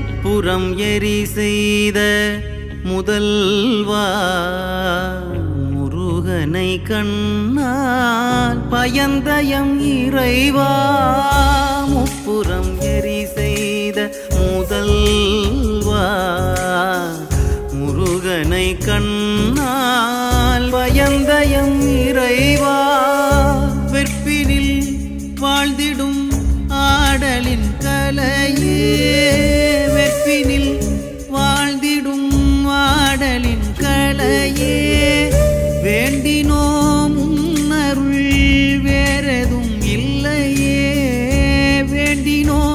முப்புறம் எரி செய்த முதல்வா முருகனை கண்ணால் பயந்தயம் இறைவா. முப்புறம் எரி செய்த முதல்வா முருகனை கண்ணால் பயந்தயம் இறைவா. வெற்பினில் வாழ்ந்திடும் destino.